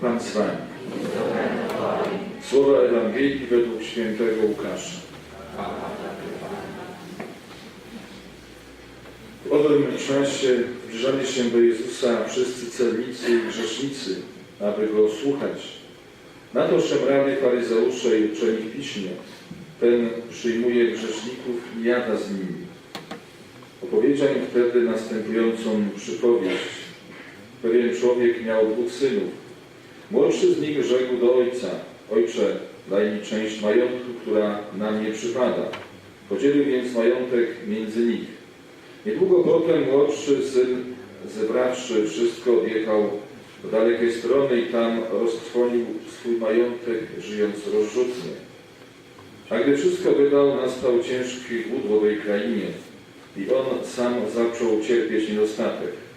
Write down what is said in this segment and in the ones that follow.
Pan z Wami. Słowa Ewangelii według świętego Łukasza. W owym czasie zbliżali się do Jezusa wszyscy celnicy i grzesznicy, aby Go słuchać. Na to szemrali faryzeusze i uczeni w piśmie. Ten przyjmuje grzeszników i jada z nimi. Opowiedział im wtedy następującą przypowieść. Pewien człowiek miał dwóch synów. Młodszy z nich rzekł do ojca, ojcze, daj mi część majątku, która na mnie przypada. Podzielił więc majątek między nich. Niedługo potem młodszy syn, zebrawszy wszystko, odjechał do dalekiej strony i tam roztrwonił swój majątek, żyjąc rozrzutnie. A gdy wszystko wydał, nastał ciężki głód w owej krainie i on sam zaczął cierpieć niedostatek.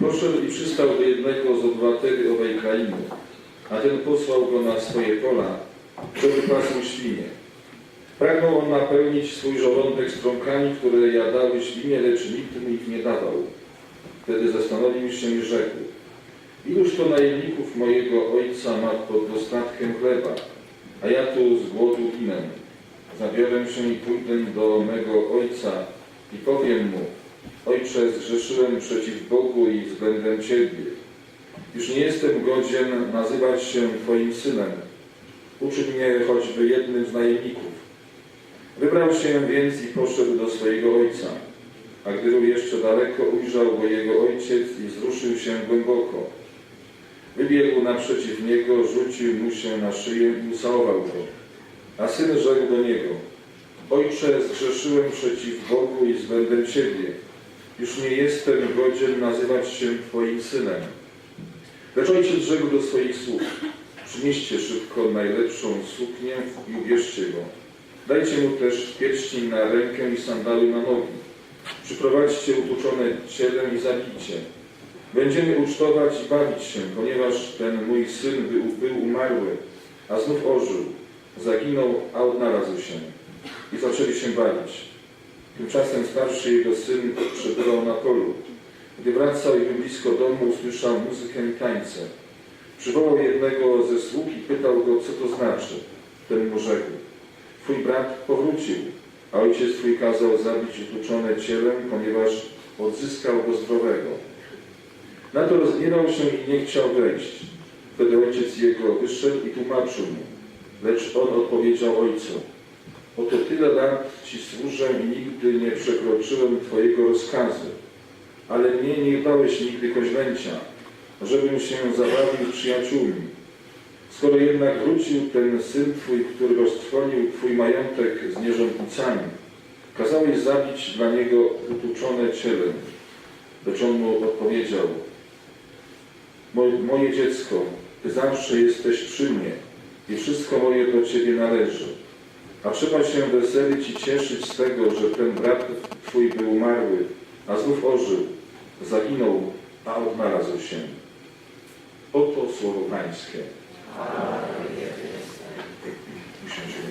Poszedł i przystał do jednego z obywateli owej krainy, a ten posłał go na swoje pola, żeby pasł świnie. Pragnął on napełnić swój żołądek strąkami, które jadały świnie, lecz nikt mu ich nie dawał. Wtedy zastanowił się i rzekł, iluż to najemników mojego ojca ma pod dostatkiem chleba, a ja tu z głodu ginę. Zabiorę się i pójdę do mego ojca i powiem mu, Ojcze, zgrzeszyłem przeciw Bogu i względem Ciebie. Już nie jestem godzien nazywać się Twoim synem. Uczyń mnie choćby jednym z najemników. Wybrał się więc i poszedł do swojego ojca. A gdy był jeszcze daleko, ujrzał go jego ojciec i wzruszył się głęboko. Wybiegł naprzeciw niego, rzucił mu się na szyję i ucałował go. A syn rzekł do niego, Ojcze, zgrzeszyłem przeciw Bogu i względem Ciebie. Już nie jestem godzien nazywać się Twoim synem. Lecz ojciec rzekł do swoich sług, przynieście szybko najlepszą suknię i ubierzcie go. Dajcie mu też pierścień na rękę i sandały na nogi. Przyprowadźcie utuczone cielem i zabijcie. Będziemy ucztować i bawić się, ponieważ ten mój syn był, był umarły, a znów ożył. Zaginął, a odnalazł się. I zaczęli się bawić. Tymczasem starszy jego syn przebywał na polu. Gdy wracał i był blisko domu, usłyszał muzykę i tańce. Przywołał jednego ze sług i pytał go, co to znaczy. Ten mu rzekł, twój brat powrócił, a ojciec twój kazał zabić utłuczone cielem, ponieważ odzyskał go zdrowego. Na to rozgniewał się i nie chciał wejść. Wtedy ojciec jego wyszedł i tłumaczył mu. Lecz on odpowiedział ojcu, Oto tyle lat Ci służę i nigdy nie przekroczyłem Twojego rozkazu, ale mnie nie dałeś nigdy koźlęcia, żebym się zabawił przyjaciółmi. Skoro jednak wrócił ten syn Twój, który roztrwonił Twój majątek z nierządnicami, kazałeś zabić dla niego utłuczone cielem. Lecz on mu odpowiedział, "Mo- moje dziecko, Ty zawsze jesteś przy mnie i wszystko moje do Ciebie należy. A trzeba się weselić i cieszyć z tego, że ten brat Twój był umarły, a znów ożył, zaginął, a odnalazł się. Oto słowo Pańskie. Usiądźmy.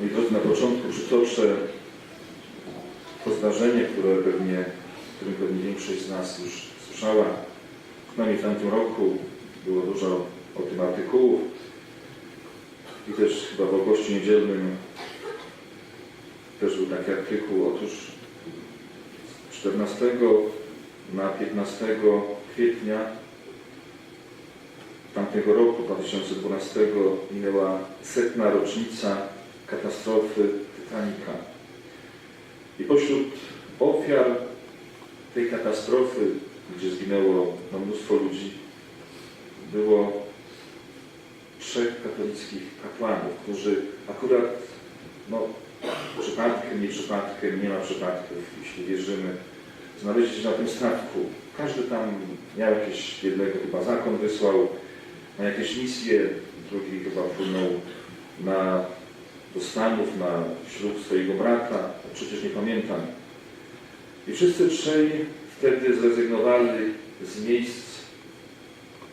Moi drodzy, na początku przytoczę to zdarzenie, które pewnie, którym pewnie większość z nas już słyszała. Przynajmniej w tamtym roku było dużo o tym artykułów i też chyba w Ogłościu Niedzielnym też był taki artykuł. Otóż z 14 na 15 kwietnia tamtego roku, 2012, minęła setna rocznica katastrofy Titanica. I pośród ofiar tej katastrofy, gdzie zginęło no, mnóstwo ludzi, było trzech katolickich kapłanów, którzy akurat, no, przypadkiem, nie przypadkiem, nie ma przypadków, jeśli wierzymy, znaleźli się na tym statku. Każdy tam miał jakieś, jednego chyba zakon wysłał na jakieś misje, drugi chyba wpłynął na, do Stanów, na ślub swojego brata, przecież nie pamiętam. I wszyscy trzej wtedy zrezygnowali z miejsc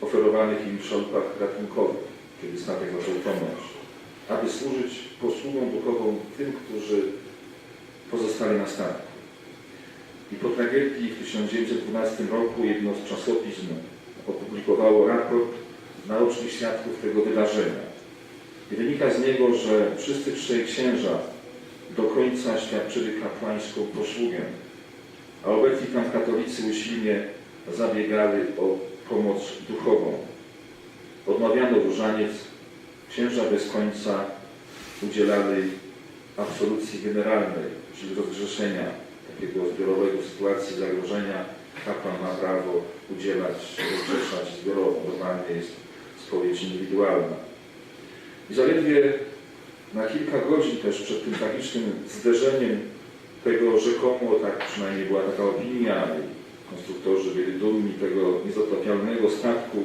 oferowanych im w szalupach ratunkowych, kiedy statek zaczął tonąć, aby służyć posługą duchową tym, którzy pozostali na statku. I po tragedii w 1912 roku jedno z czasopism opublikowało raport naocznych świadków tego wydarzenia. I wynika z niego, że wszyscy trzej księża do końca świadczyli kapłańską posługę, a obecni tam katolicy usilnie zabiegali o pomoc duchową. Odmawiano różaniec, księża bez końca udzielali absolucji generalnej, czyli rozgrzeszenia takiego zbiorowego sytuacji zagrożenia. Kapłan ma prawo udzielać, rozgrzeszać zbiorowo. Normalnie jest spowiedź indywidualna. I zaledwie na kilka godzin też przed tym tragicznym zderzeniem tego rzekomo, tak przynajmniej była taka opinia, konstruktorzy byli dumni tego niezatopialnego statku,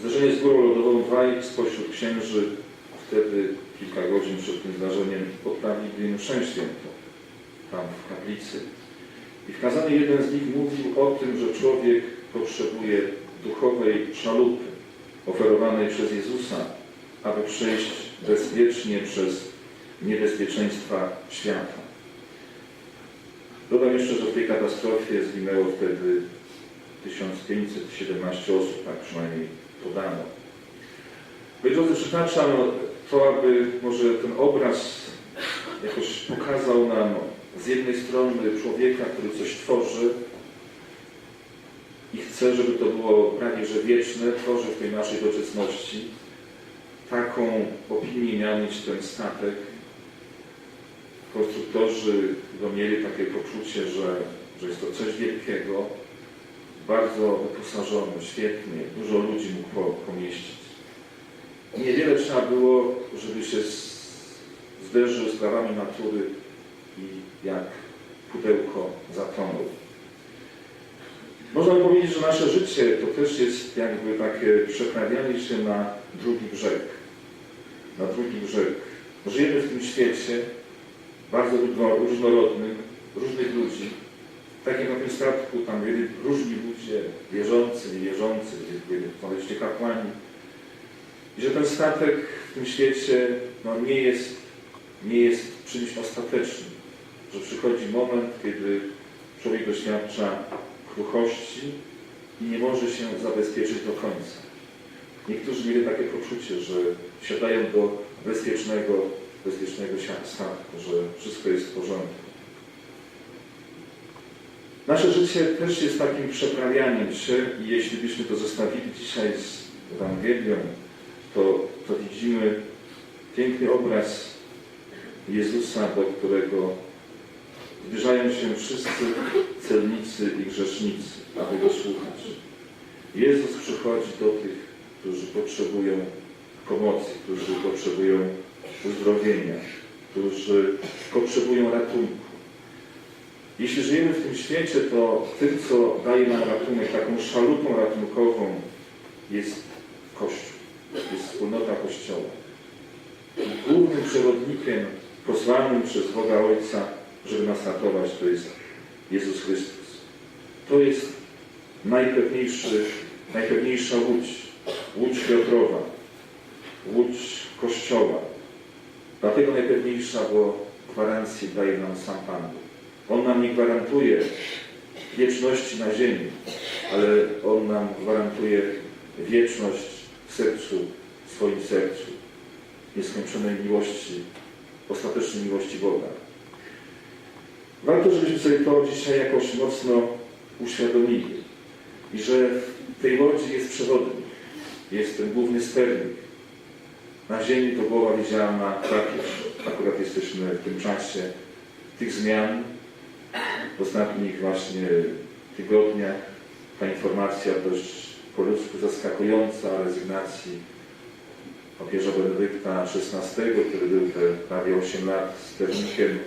zderzenie z górą lodową, dwaj spośród księży wtedy kilka godzin przed tym zdarzeniem odprawili mszę świętą tam w kaplicy. I w kazaniu jeden z nich mówił o tym, że człowiek potrzebuje duchowej szalupy oferowanej przez Jezusa, aby przejść bezpiecznie przez niebezpieczeństwa świata. Dodam jeszcze, że w tej katastrofie zginęło wtedy 1517 osób, tak przynajmniej podano. Moi drodzy, przytaczam to, aby może ten obraz jakoś pokazał nam z jednej strony człowieka, który coś tworzy i chce, żeby to było prawie że wieczne, tworzy w tej naszej doczesności. Taką opinię miał mieć ten statek. Konstruktorzy no, mieli takie poczucie, że, że jest to coś wielkiego, bardzo wyposażony, świetnie, dużo ludzi mógł po, pomieścić. Niewiele trzeba było, żeby się zderzył z prawami natury i jak pudełko zatonął. Można powiedzieć, że nasze życie to też jest jakby takie przeprawianie się na drugi brzeg. Na drugi brzeg. Żyjemy w tym świecie bardzo różno- różnorodnym, różnych ludzi. Tak jak na tym statku, tam byli różni ludzie, wierzący, niewierzący, byli oczywiście kapłani. I że ten statek w tym świecie no, nie, jest, nie jest czymś ostatecznym. Że przychodzi moment, kiedy człowiek doświadcza kruchości i nie może się zabezpieczyć do końca. Niektórzy mieli takie poczucie, że siadają do bezpiecznego, bezpiecznego sia- statku, że wszystko jest w porządku. Nasze życie też jest takim przeprawianiem się i jeśli byśmy to zostawili dzisiaj z Ewangelią, to, to widzimy piękny obraz Jezusa, do którego zbliżają się wszyscy celnicy i grzesznicy, aby go słuchać. Jezus przychodzi do tych, którzy potrzebują pomocy, którzy potrzebują uzdrowienia, którzy potrzebują ratunku. Jeśli żyjemy w tym świecie, to tym, co daje nam ratunek, taką szalupą ratunkową jest Kościół, jest wspólnota Kościoła. I głównym przewodnikiem posłanym przez Boga Ojca, żeby nas ratować, to jest Jezus Chrystus. To jest najpewniejszy, najpewniejsza łódź, łódź Piotrowa, łódź Kościoła. Dlatego najpewniejsza, bo gwarancję daje nam sam Pan. On nam nie gwarantuje wieczności na ziemi, ale On nam gwarantuje wieczność w sercu, w swoim sercu, nieskończonej miłości, ostatecznej miłości Boga. Warto, żebyśmy sobie to dzisiaj jakoś mocno uświadomili i że w tej łodzi jest przewodnik, jest ten główny sternik. Na ziemi to głowa widzialna papież. Akurat jesteśmy w tym czasie tych zmian, w ostatnich właśnie tygodniach ta informacja dość po ludzku zaskakująca o rezygnacji papieża Benedykta XVI, który był te prawie 8 lat sternikiem,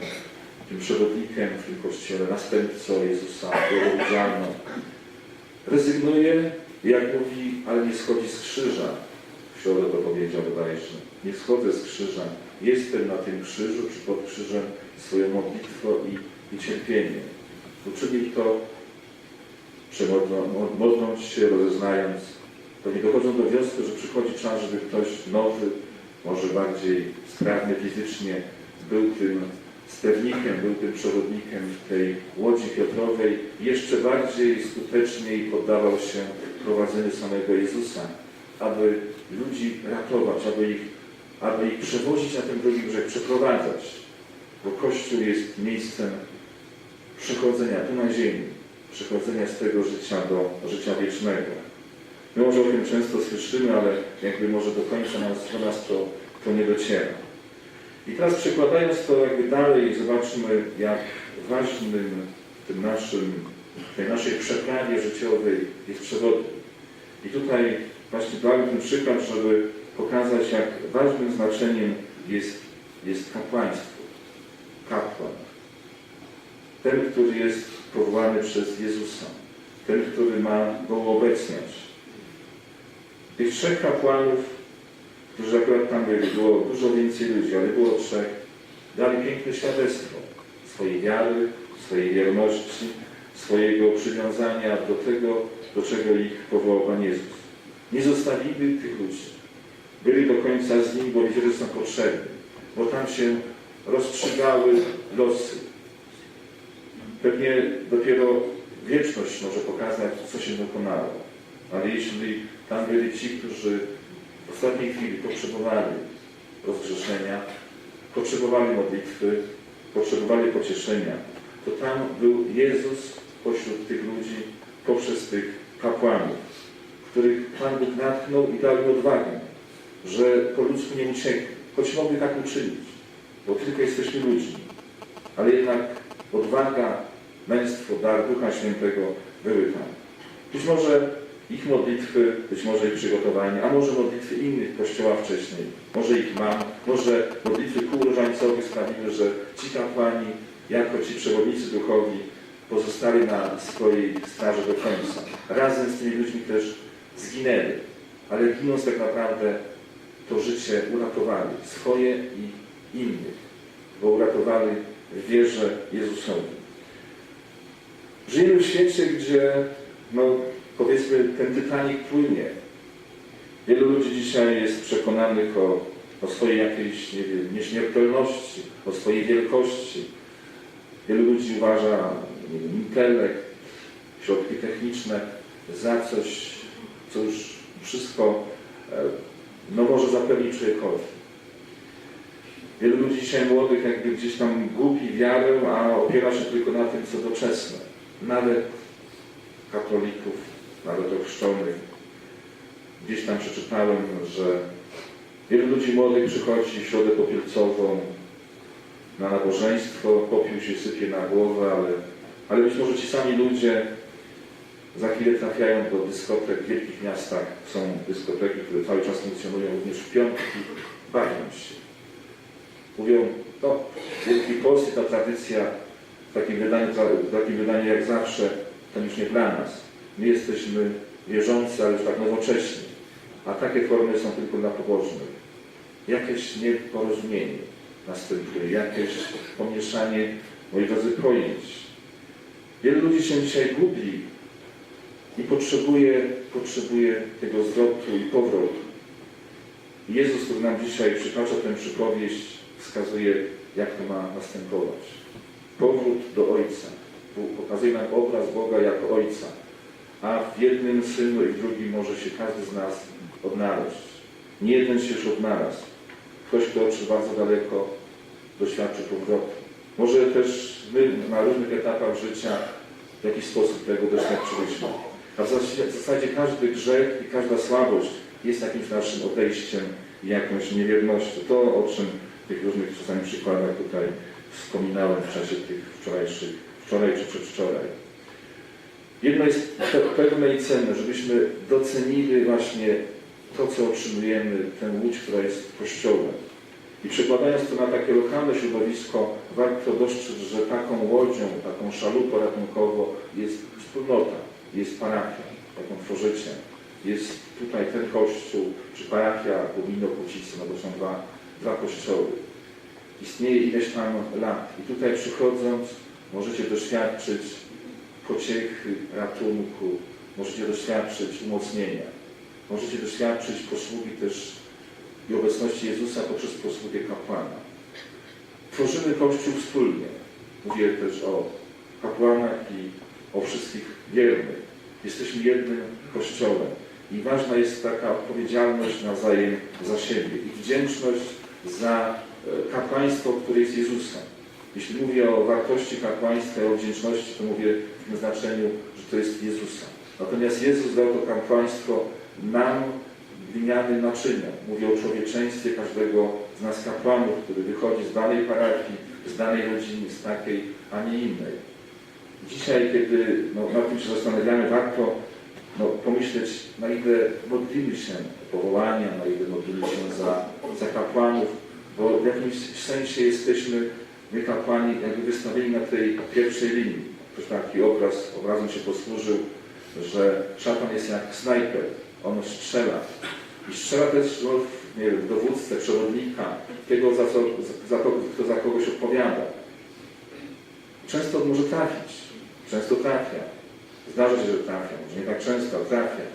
tym przewodnikiem w tym kościele, następcą Jezusa, głową widzialną. Rezygnuje, jak mówi, ale nie schodzi z krzyża. Środę to powiedział bodajże. Nie schodzę z krzyża. Jestem na tym krzyżu, czy pod krzyżem swoją modlitwą i, i cierpienie. Uczynił to, modląc się, rozeznając, pewnie dochodzą do wniosku, że przychodzi czas, żeby ktoś nowy, może bardziej sprawny fizycznie, był tym sternikiem, był tym przewodnikiem tej łodzi Piotrowej, jeszcze bardziej skuteczniej poddawał się prowadzeniu samego Jezusa, aby ludzi ratować, aby ich, aby ich przewozić na ten drugi brzeg, przeprowadzać, bo Kościół jest miejscem przechodzenia tu na ziemi, przechodzenia z tego życia do życia wiecznego. My może o tym często słyszymy, ale jakby może do końca nas, do nas to, to nie dociera. I teraz przekładając to jakby dalej, zobaczmy, jak ważnym tym naszym, tej naszej przeprawie życiowej jest przewodnik. I tutaj właśnie dałem ten przykład, żeby pokazać, jak ważnym znaczeniem jest, jest kapłaństwo. Kapłan. Ten, który jest powołany przez Jezusa. Ten, który ma go uobecniać. Tych trzech kapłanów, którzy akurat tam byli, było dużo więcej ludzi, ale było trzech, dali piękne świadectwo swojej wiary, swojej wierności, swojego przywiązania do tego, do czego ich powołał Pan Jezus. Nie zostawili tych ludzi. Byli do końca z nim, bo wiedzieli, że są potrzebni, bo tam się rozstrzygały losy. Pewnie dopiero wieczność może pokazać, co się dokonało. Ale jeśli tam byli ci, którzy w ostatniej chwili potrzebowali rozgrzeszenia, potrzebowali modlitwy, potrzebowali pocieszenia, to tam był Jezus pośród tych ludzi poprzez tych kapłanów, których Pan Bóg natchnął i dał im odwagę, że po ludzku nie uciekli, choć mogli tak uczynić, bo tylko jesteśmy ludźmi. Ale jednak odwaga, męstwo, dar Ducha Świętego były tam. Być może ich modlitwy, być może ich przygotowanie, a może modlitwy innych kościoła wcześniej, może ich mam, może modlitwy kółróżańcowe sprawiły, że ci kapłani, jako ci przewodnicy duchowi, pozostali na swojej straży do końca. Razem z tymi ludźmi też zginęli, ale ginąc tak naprawdę to życie uratowali, swoje i innych, bo uratowali w wierze Jezusowi. Żyjemy w świecie, gdzie no, powiedzmy, ten Titanic płynie. Wielu ludzi dzisiaj jest przekonanych o, o swojej jakiejś, nie wiem, nieśmiertelności, o swojej wielkości. Wielu ludzi uważa nie wiem, intelekt, środki techniczne za coś, co już wszystko e, no, może zapewnić człowiekowi. Wielu ludzi dzisiaj młodych jakby gdzieś tam gubi wiarę, a opiera się tylko na tym, co doczesne. Nawet katolików, nawet ochrzczonych. Gdzieś tam przeczytałem, że wielu ludzi młodych przychodzi w środę popielcową na nabożeństwo, popiół się sypie na głowę, ale, ale być może ci sami ludzie za chwilę trafiają do dyskotek w wielkich miastach. Są dyskoteki, które cały czas funkcjonują również w piątki, bawią się. Mówią, no, w Wielkiej Polsce ta tradycja w takim wydaniu, w takim wydaniu jak zawsze, to już nie dla nas. My jesteśmy wierzący, ale już tak nowocześni, a takie formy są tylko dla pobożnych. Jakieś nieporozumienie następuje, jakieś pomieszanie, moi drodzy, pojęć. Wielu ludzi się dzisiaj gubi i potrzebuje, potrzebuje tego zwrotu i powrotu. Jezus, który nam dzisiaj przytacza tę przypowieść, wskazuje, jak to ma następować. Powrót do Ojca. Pokazuje nam obraz Boga jako Ojca a w jednym synu i w drugim może się każdy z nas odnaleźć. Nie jeden się już odnalazł. Ktoś, kto odszedł bardzo daleko, doświadczy powrotu. Może też my na różnych etapach życia w jakiś sposób tego doświadczyliśmy. A w zasadzie, każdy grzech i każda słabość jest jakimś naszym odejściem i jakąś niewiernością. To, o czym w tych różnych czasami przykładach tutaj wspominałem w czasie tych wczorajszych, wczoraj czy przedwczoraj. Jedno jest pe pewnej ceny, żebyśmy docenili właśnie to, co otrzymujemy, tę łódź, która jest Kościołem. I przekładając to na takie lokalne środowisko, warto dostrzec, że taką łodzią, taką szalupą ratunkową jest wspólnota, jest parafia, jaką tworzycie. Jest tutaj ten kościół, czy parafia Gumino Kucicy, no bo są dwa, dwa kościoły. Istnieje ileś tam lat. I tutaj przychodząc możecie doświadczyć pociechy, ratunku, możecie doświadczyć umocnienia. Możecie doświadczyć posługi też i obecności Jezusa poprzez posługę kapłana. tworzymy Kościół wspólnie. Mówię też o kapłanach i o wszystkich wiernych. Jesteśmy jednym Kościołem. I ważna jest taka odpowiedzialność nawzajem za siebie i wdzięczność za e, kapłaństwo, które jest Jezusa. Jeśli mówię o wartości kapłaństwa i o wdzięczności, to mówię w tym znaczeniu, że to jest Jezusa. Natomiast Jezus dał to kapłaństwo nam wymiany naczynia. Mówię o człowieczeństwie każdego z nas kapłanów, który wychodzi z danej parafii, z danej rodziny, z takiej, a nie innej. Dzisiaj, kiedy no, tym się zastanawiamy, warto no, pomyśleć, na ile modlimy się powołania, na ile modlimy się za, za kapłanów, bo w jakimś sensie jesteśmy, my kapłani, jakby wystawieni na tej pierwszej linii. Ktoś taki obraz, obrazem się posłużył, że szatan jest jak snajper, on strzela. I strzela też no, nie wiem, dowódcę, przewodnika, tego, za co, za, kogo- kto za kogoś odpowiada. Często może trafić, często trafia. Zdarza się, że trafia, może nie tak często, trafia.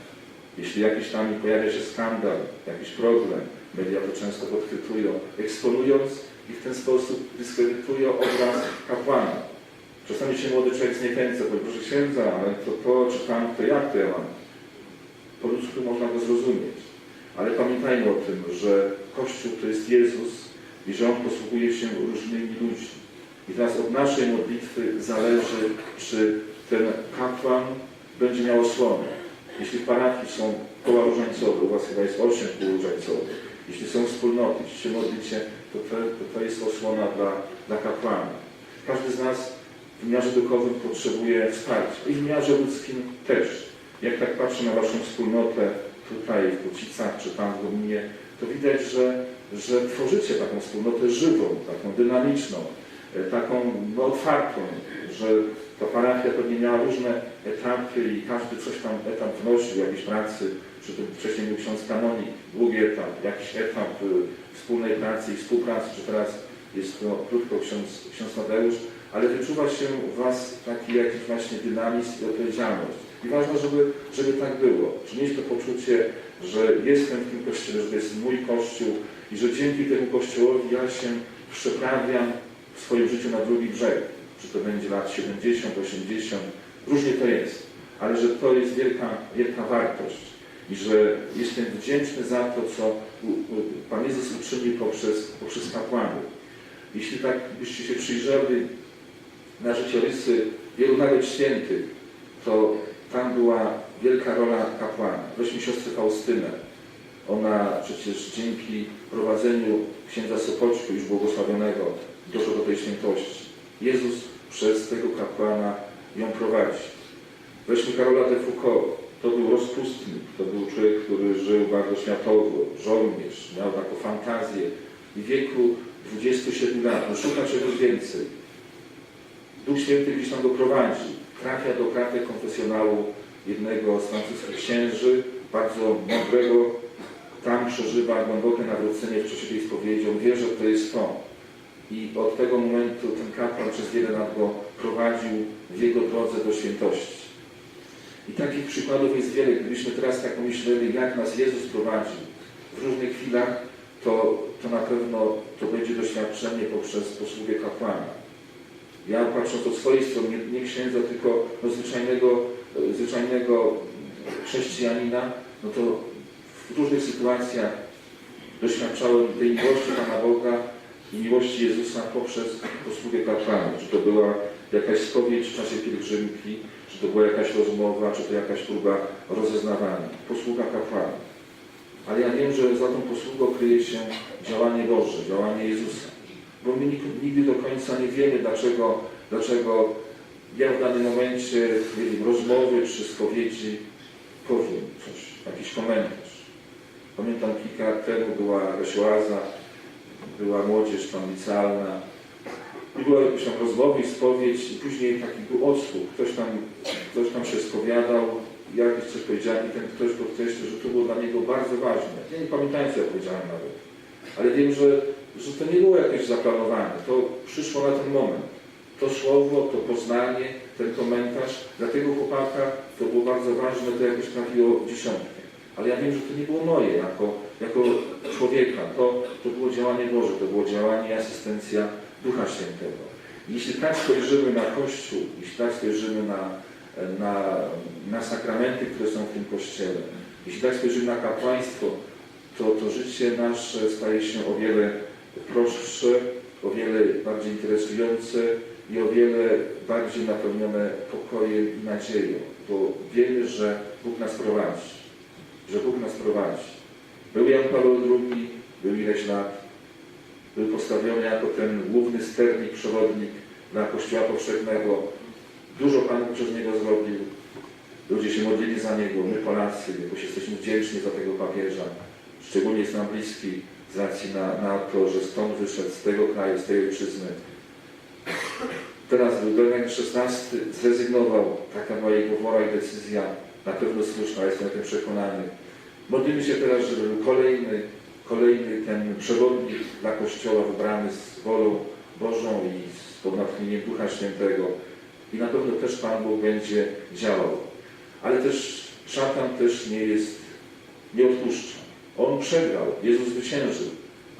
Jeśli jakiś tam pojawia się skandal, jakiś problem, media to często podchwytują, eksponując i w ten sposób dyskredytują obraz kapłana. Czasami się młody człowiek zniechęca, powie, proszę księdza, ale to to czy tam, to jak to ja mam? Po ludzku można go zrozumieć. Ale pamiętajmy o tym, że Kościół to jest Jezus i że On posługuje się różnymi ludźmi. I teraz od naszej modlitwy zależy, czy ten kapłan będzie miał osłonę. Jeśli parafii są koła różańcowe, u Was chyba jest osiem kół różańcowych, jeśli są wspólnoty, jeśli się modlicie, to to, to, to jest osłona dla, dla kapłana. Każdy z nas w wymiarze duchowym potrzebuje wsparcia i w wymiarze ludzkim też. Jak tak patrzę na Waszą wspólnotę tutaj w Kucicach czy tam w Gominie, to widać, że, że tworzycie taką wspólnotę żywą, taką dynamiczną, taką no, otwartą, że ta parafia pewnie miała różne etapy i każdy coś tam etap wnosił, jakiejś pracy, czy to wcześniej był ksiądz kanonik, długi etap, jakiś etap y, wspólnej pracy i współpracy, czy teraz jest to krótko ksiądz, ksiądz Tadeusz, ale wyczuwa się w Was taki jakiś właśnie dynamizm i odpowiedzialność. I ważne, żeby, żeby tak było. Czy mieć to poczucie, że jestem w tym kościele, że to jest mój kościół i że dzięki temu kościołowi ja się przeprawiam w swoim życiu na drugi brzeg. Czy to będzie lat 70, 80, różnie to jest. Ale że to jest wielka, wielka wartość i że jestem wdzięczny za to, co Pan Jezus uczynił poprzez, poprzez kapłanów. Jeśli tak byście się przyjrzeli na życiorysy wielu nawet świętych, to tam była wielka rola kapłana. Weźmy siostrę Faustynę. Przecież dzięki prowadzeniu księdza Sopoćku, już błogosławionego, doszło do tej świętości. Jezus przez tego kapłana ją prowadzi. Weźmy Karola de Foucault. To był rozpustnik, to był człowiek, który żył bardzo światowo, żołnierz, miał taką fantazję i w wieku 27 lat no, szuka czegoś więcej. Duch Święty gdzieś tam go prowadzi. Trafia do kraty konfesjonału jednego z francuskich księży, bardzo mądrego. Tam przeżywa głębokie nawrócenie w czasie tej spowiedzi. On wie, że to jest to. I od tego momentu ten kapłan przez wiele lat go prowadził w jego drodze do świętości. I takich przykładów jest wiele. Gdybyśmy teraz tak pomyśleli, jak nas Jezus prowadzi w różnych chwilach, to, to na pewno to będzie doświadczenie poprzez posługę kapłana. Ja patrząc od swojej strony, nie, nie księdza, tylko no, zwyczajnego, e, zwyczajnego chrześcijanina, no to w różnych sytuacjach doświadczałem tej miłości Pana Boga i miłości Jezusa poprzez posługę kapłana. Czy to była jakaś spowiedź w czasie pielgrzymki, czy to była jakaś rozmowa, czy to jakaś próba rozeznawania. Posługa kapłana. Ale ja wiem, że za tą posługą kryje się działanie Boże, działanie Jezusa. Bo my nigdy do końca nie wiemy, dlaczego, dlaczego ja w danym momencie, nie wiem, rozmowy czy spowiedzi powiem coś, jakiś komentarz. Pamiętam kilka lat temu była oaza, była młodzież tam licealna i była jakaś tam rozmowa spowiedź i później taki był odsłuch. Ktoś tam, ktoś tam się spowiadał, ja jakieś coś powiedziałem i ten ktoś podkreślił, że to było dla niego bardzo ważne. Ja nie pamiętam, co ja powiedziałem nawet. Ale wiem, że, że to nie było jakieś zaplanowane. To przyszło na ten moment. To słowo, to poznanie, ten komentarz. Dla tego chłopaka to było bardzo ważne, to jakoś trafiło w dziesiątkę. Ale ja wiem, że to nie było moje jako, jako człowieka. To, to było działanie Boże, to było działanie asystencja Ducha Świętego. Jeśli tak spojrzymy na Kościół, jeśli tak spojrzymy na, na, na sakramenty, które są w tym Kościele, jeśli tak spojrzymy na kapłaństwo, to, to życie nasze staje się o wiele prostsze, o wiele bardziej interesujące i o wiele bardziej napełnione pokojem i nadzieją, bo wiemy, że Bóg nas prowadzi, że Bóg nas prowadzi. Był Jan Paweł II, był ileś lat, był postawiony jako ten główny sternik, przewodnik dla Kościoła Powszechnego. Dużo Pan przez niego zrobił. Ludzie się modlili za niego, my Polacy, jakoś jesteśmy wdzięczni za tego papieża. Szczególnie jest nam bliski z racji na, na to, że stąd wyszedł, z tego kraju, z tej ojczyzny. Teraz Benedykt XVI zrezygnował, taka była jego wola i decyzja, na pewno słuszna, jestem o tym przekonany. Modlimy się teraz, żeby był kolejny, kolejny ten przewodnik dla Kościoła wybrany z wolą Bożą i z pod natchnieniem Ducha Świętego. I na pewno też Pan Bóg będzie działał. Ale też szatan też nie jest, nie odpuszcza. On przegrał, Jezus zwyciężył.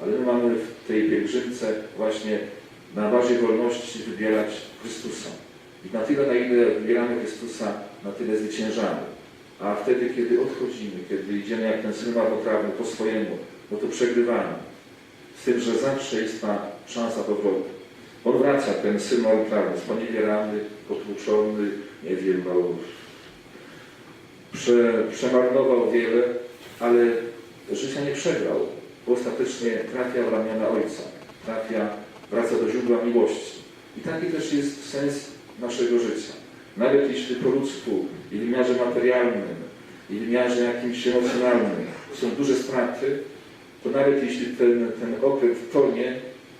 Ale my mamy w tej pielgrzymce właśnie na bazie wolności wybierać Chrystusa. I na tyle, na ile wybieramy Chrystusa, na tyle zwyciężamy. A wtedy, kiedy odchodzimy, kiedy idziemy jak ten syn marnotrawny po swojemu, no to przegrywamy. Z tym, że zawsze jest ta szansa powrotu. On wraca, ten syn marnotrawny, sponiewierany, potłuczony, nie wiem, no, prze, przemarnował wiele, ale życia nie przegrał, bo ostatecznie trafia w ramiona Ojca, trafia, wraca do źródła miłości. I taki też jest sens naszego życia. Nawet jeśli po ludzku i wymiarze materialnym, i wymiarze jakimś emocjonalnym są duże straty, to nawet jeśli ten, ten okręt tonie,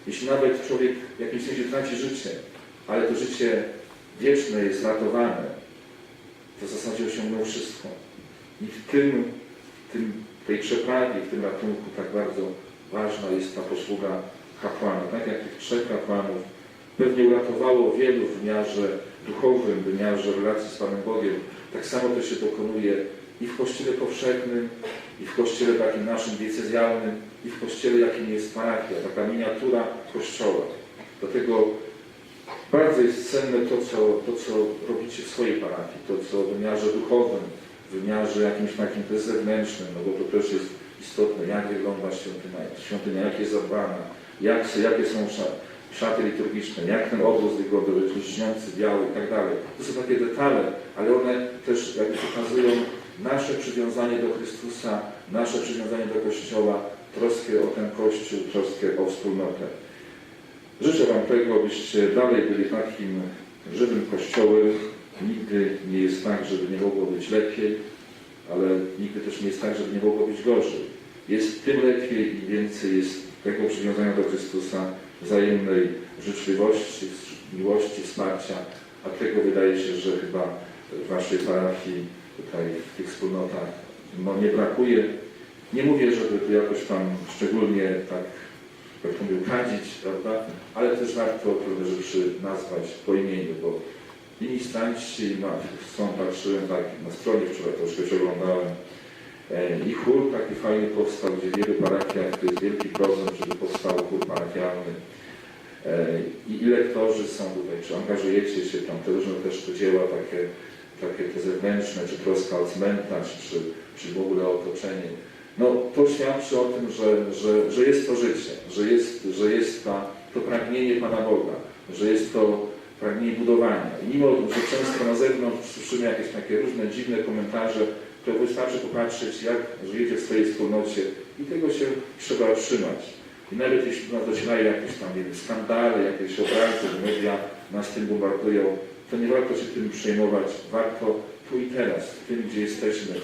jeśli nawet człowiek w jakimś sensie traci życie, ale to życie wieczne jest ratowane, to w zasadzie osiągnął wszystko. I w tym, w tym, tej przeprawie, w tym ratunku tak bardzo ważna jest ta posługa kapłana. Tak jak tych trzech kapłanów pewnie uratowało wielu w wymiarze duchowym, wymiarze relacji z Panem Bogiem, tak samo to się dokonuje i w Kościele powszechnym, i w Kościele takim naszym diecezjalnym, i w Kościele, jakim jest parafia, taka miniatura Kościoła. Dlatego bardzo jest cenne to co, to, co robicie w swojej parafii, to, co w wymiarze duchowym, w wymiarze jakimś takim też zewnętrznym, no bo to też jest istotne, jak wygląda świątynia, świątynia jak jest zadbana, jak, jakie są szaty liturgiczne, jak ten obóz że jest lśniący, biały i tak dalej. To są takie detale, ale one też jakby pokazują nasze przywiązanie do Chrystusa, nasze przywiązanie do Kościoła, troskę o ten Kościół, troskę o wspólnotę. Życzę Wam tego, abyście dalej byli takim żywym Kościołem. Nigdy nie jest tak, żeby nie mogło być lepiej, ale nigdy też nie jest tak, żeby nie mogło być gorzej. Jest tym lepiej i więcej jest tego przywiązania do Chrystusa, wzajemnej życzliwości, miłości, wsparcia, a tego wydaje się, że chyba w Waszej parafii, tutaj w tych wspólnotach no, nie brakuje. Nie mówię, żeby tu jakoś tam szczególnie tak, jak to mówił, kadzić, prawda? Ale też warto pewne rzeczy nazwać po imieniu, bo ministranci ma, są, patrzyłem tak na stronie wczoraj troszkę przeglądałem e, i chór taki fajny powstał, gdzie w wielu parafiach to jest wielki problem, żeby powstał chór parafialny. E, I, lektorzy są tutaj, czy angażujecie się tam, te różne też te dzieła takie, takie te zewnętrzne, czy troska o cmentarz, czy, czy w ogóle otoczenie. No to świadczy o tym, że, że, że jest to życie, że jest, że jest ta, to pragnienie Pana Boga, że jest to pragnienie budowania. I mimo, że często na zewnątrz słyszymy jakieś takie różne dziwne komentarze, to wystarczy popatrzeć, jak żyjecie w swojej wspólnocie i tego się trzeba trzymać. I nawet jeśli nas docierają jakieś tam wiem, skandale, jakieś obrazy, media nas tym bombardują, to nie warto się tym przejmować. Warto tu i teraz, w tym, gdzie jesteśmy,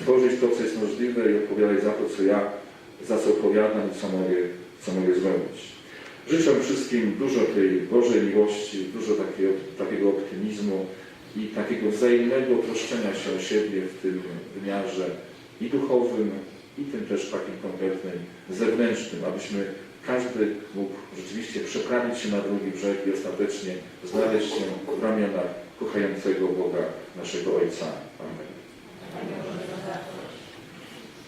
tworzyć to, co jest możliwe i odpowiadać za to, co ja, za co odpowiadam i co mogę, co mogę zrobić. Życzę wszystkim dużo tej Bożej miłości, dużo takiego, takiego optymizmu i takiego wzajemnego troszczenia się o siebie w tym wymiarze i duchowym, i tym też takim konkretnym zewnętrznym, abyśmy każdy mógł rzeczywiście przeprawić się na drugi brzeg i ostatecznie znaleźć się w ramionach kochającego Boga, naszego Ojca. Amen.